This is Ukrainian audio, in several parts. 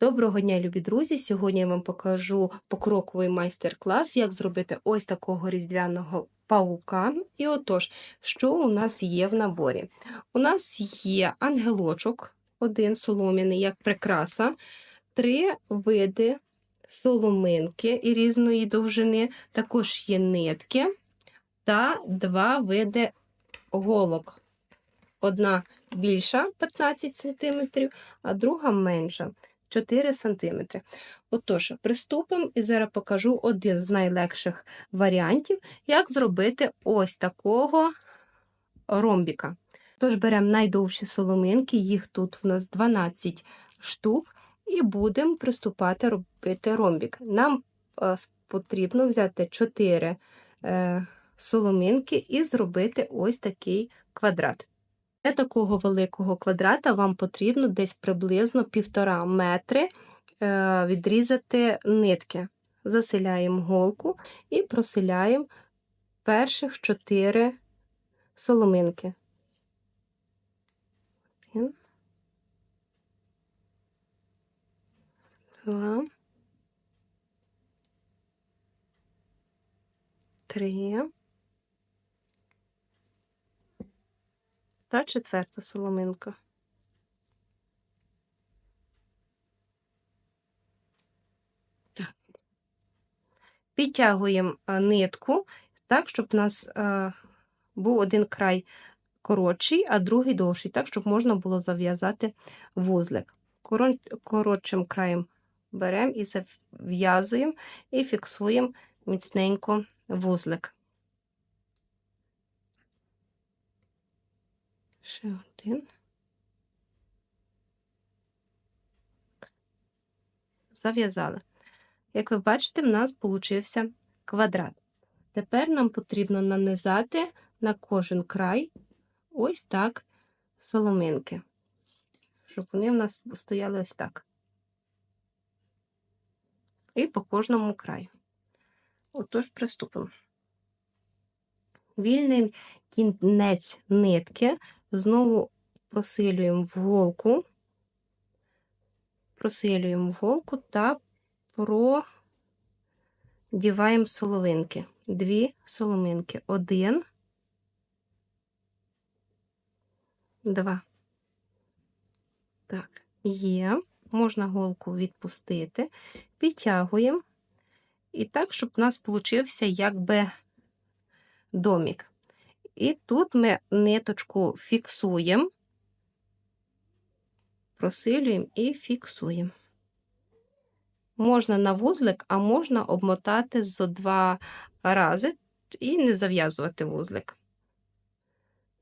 Доброго дня, любі друзі! Сьогодні я вам покажу покроковий майстер-клас, як зробити ось такого різдвяного паука. І отож, що у нас є в наборі? У нас є ангелочок, один солом'яний, як прикраса, три види соломинки і різної довжини, також є нитки та два види голок. Одна більша 15 см, а друга менша. 4 см. Отож, приступимо і зараз покажу один з найлегших варіантів, як зробити ось такого ромбіка. Тож беремо найдовші соломинки, їх тут в нас 12 штук, і будемо приступати робити ромбік. Нам е, потрібно взяти 4 е, соломинки і зробити ось такий квадрат. Для такого великого квадрата вам потрібно десь приблизно 1,5 метри е, відрізати нитки. Заселяємо голку і проселяємо перших 4 соломинки. Один, два, три. Та четверта соломинка. Підтягуємо нитку так, щоб у нас е, був один край коротший, а другий довший, так, щоб можна було зав'язати вузлик. Коротшим краєм беремо і зав'язуємо і фіксуємо міцненько вузлик. Ще один. Зав'язали. Як ви бачите, в нас получився квадрат. Тепер нам потрібно нанизати на кожен край ось так соломинки, щоб вони в нас стояли ось так. І по кожному краю. Отож, приступимо. Вільний кінець нитки Знову просилюємо в голку, просилюємо в голку та продіваємо соловинки. Дві соломинки. Один, два. Так, є. Можна голку відпустити, підтягуємо. І так, щоб у нас получився якби домік. І тут ми ниточку фіксуємо, просилюємо і фіксуємо. Можна на вузлик, а можна обмотати зо два рази і не зав'язувати вузлик.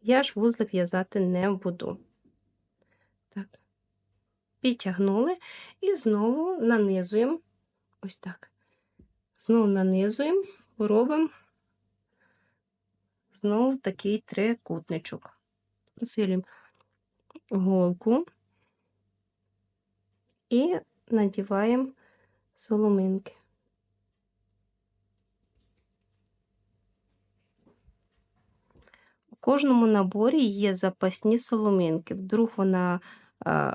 Я ж вузлик в'язати не буду. Так. Підтягнули і знову нанизуємо ось так. Знову нанизуємо, робимо знову такий трикутничок. Посилюємо голку і надіваємо соломинки. У кожному наборі є запасні соломинки. Вдруг вона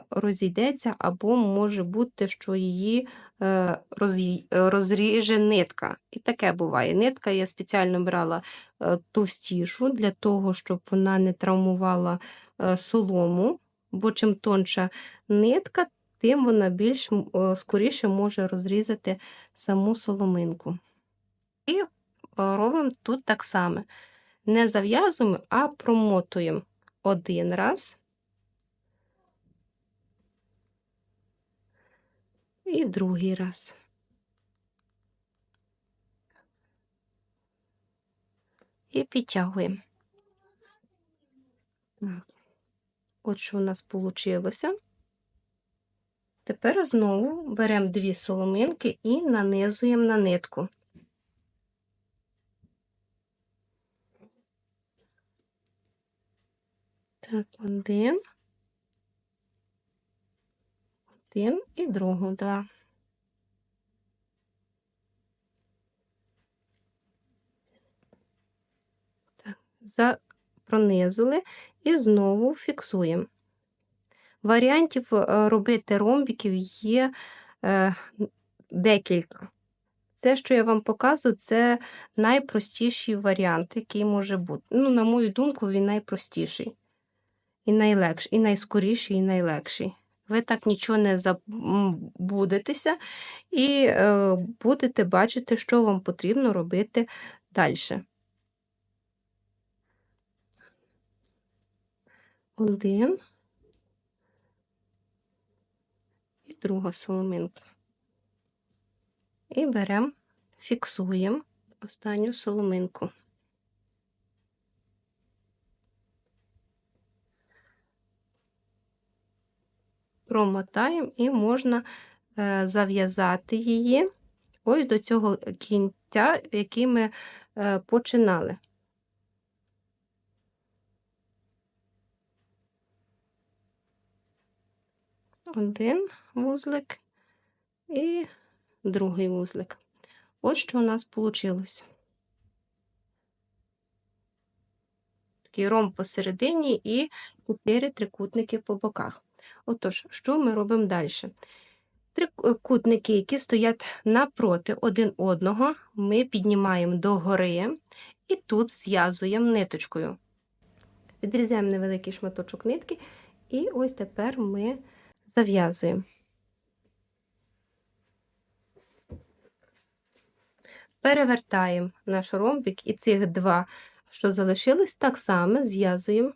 розійдеться, або може бути, що її е, розріже нитка. І таке буває. Нитка я спеціально брала е, товстішу для того, щоб вона не травмувала солому, бо чим тонша нитка, тим вона більш скоріше може розрізати саму соломинку. І робимо тут так само. Не зав'язуємо, а промотуємо один раз. І другий раз. І підтягуємо. От що у нас вийшло. Тепер знову беремо дві соломинки і нанизуємо на нитку. Так, один. Один і другу два. Так, за... пронизили і знову фіксуємо. Варіантів е, робити ромбіків є е, декілька. Це, що я вам показую, це найпростіший варіант, який може бути. Ну, на мою думку, він найпростіший. І найлегший, і найскоріший, і найлегший. Ви так нічого не забудетеся і е, будете бачити, що вам потрібно робити далі. Один і друга соломинка. І беремо, фіксуємо останню соломинку. Промотаємо і можна е, зав'язати її ось до цього кінця, який ми е, починали. Один вузлик і другий вузлик. Ось що у нас вийшло. Такий ромб посередині і 4 трикутники по боках. Отож, що ми робимо далі? Трикутники, які стоять напроти один одного, ми піднімаємо догори і тут зв'язуємо ниточкою. Відрізаємо невеликий шматочок нитки, і ось тепер ми зав'язуємо. Перевертаємо наш ромбик і цих два, що залишились, так само зв'язуємо.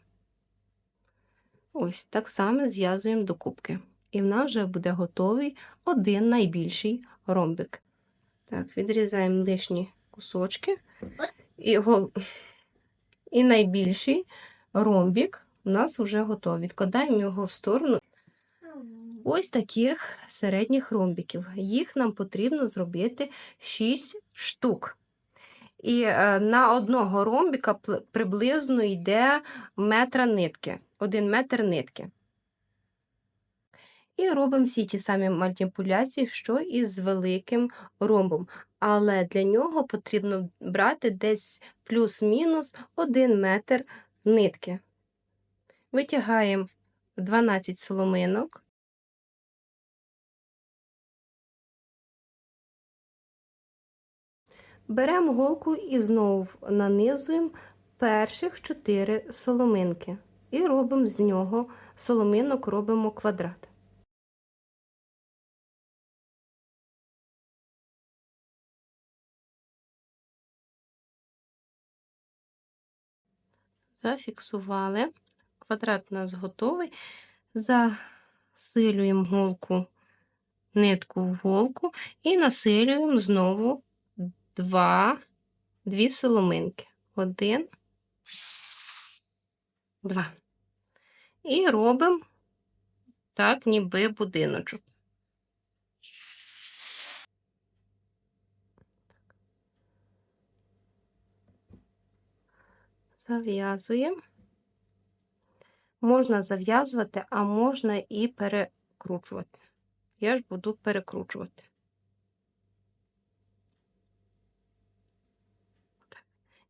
Ось так само зв'язуємо до кубки. І в нас вже буде готовий один найбільший ромбик. Так, відрізаємо лишні кусочки. І гол... і найбільший ромбик у нас вже готовий. Відкладаємо його в сторону. Ось таких середніх ромбиків. Їх нам потрібно зробити 6 штук. І е, на одного ромбіка приблизно йде метра нитки, один метр нитки. І робимо всі ті самі маніпуляції, що і з великим ромбом. Але для нього потрібно брати десь плюс-мінус 1 метр нитки. Витягаємо 12 соломинок. Беремо голку і знову нанизуємо перших 4 соломинки. І робимо з нього соломинок робимо квадрат. Зафіксували. Квадрат у нас готовий. Засилюємо голку, нитку в голку і насилюємо знову два, дві соломинки. Один, два. І робимо так, ніби будиночок. Зав'язуємо. Можна зав'язувати, а можна і перекручувати. Я ж буду перекручувати.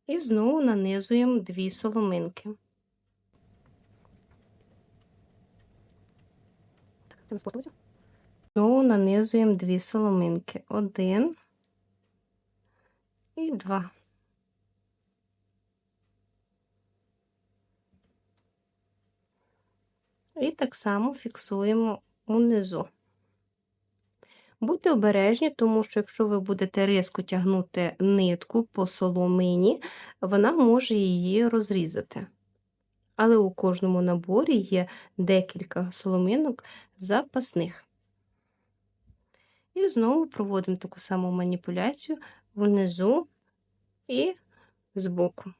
І знову нанизуємо дві соломинки. Знову нанизуємо дві соломинки. Один і два. І так само фіксуємо унизу. Будьте обережні, тому що якщо ви будете різко тягнути нитку по соломині, вона може її розрізати. Але у кожному наборі є декілька соломинок запасних. І знову проводимо таку саму маніпуляцію внизу і збоку.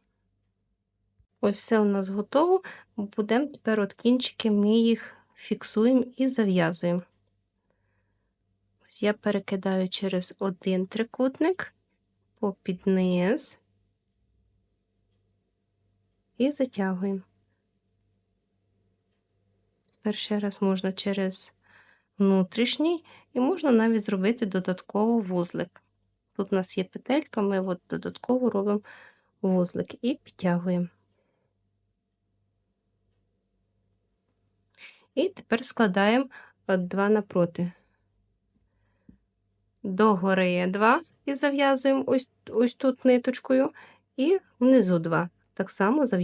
Ось все у нас готово. Будемо тепер от кінчики, ми їх фіксуємо і зав'язуємо. Ось я перекидаю через один трикутник, попід низ і затягуємо. Тепер ще раз можна через внутрішній, і можна навіть зробити додатково вузлик. Тут у нас є петелька, ми от додатково робимо вузлик і підтягуємо. І тепер складаємо е, два напроти. Догори 2 і зав'язуємо ось, ось тут ниточкою, і внизу 2. Так само зав'язуємо.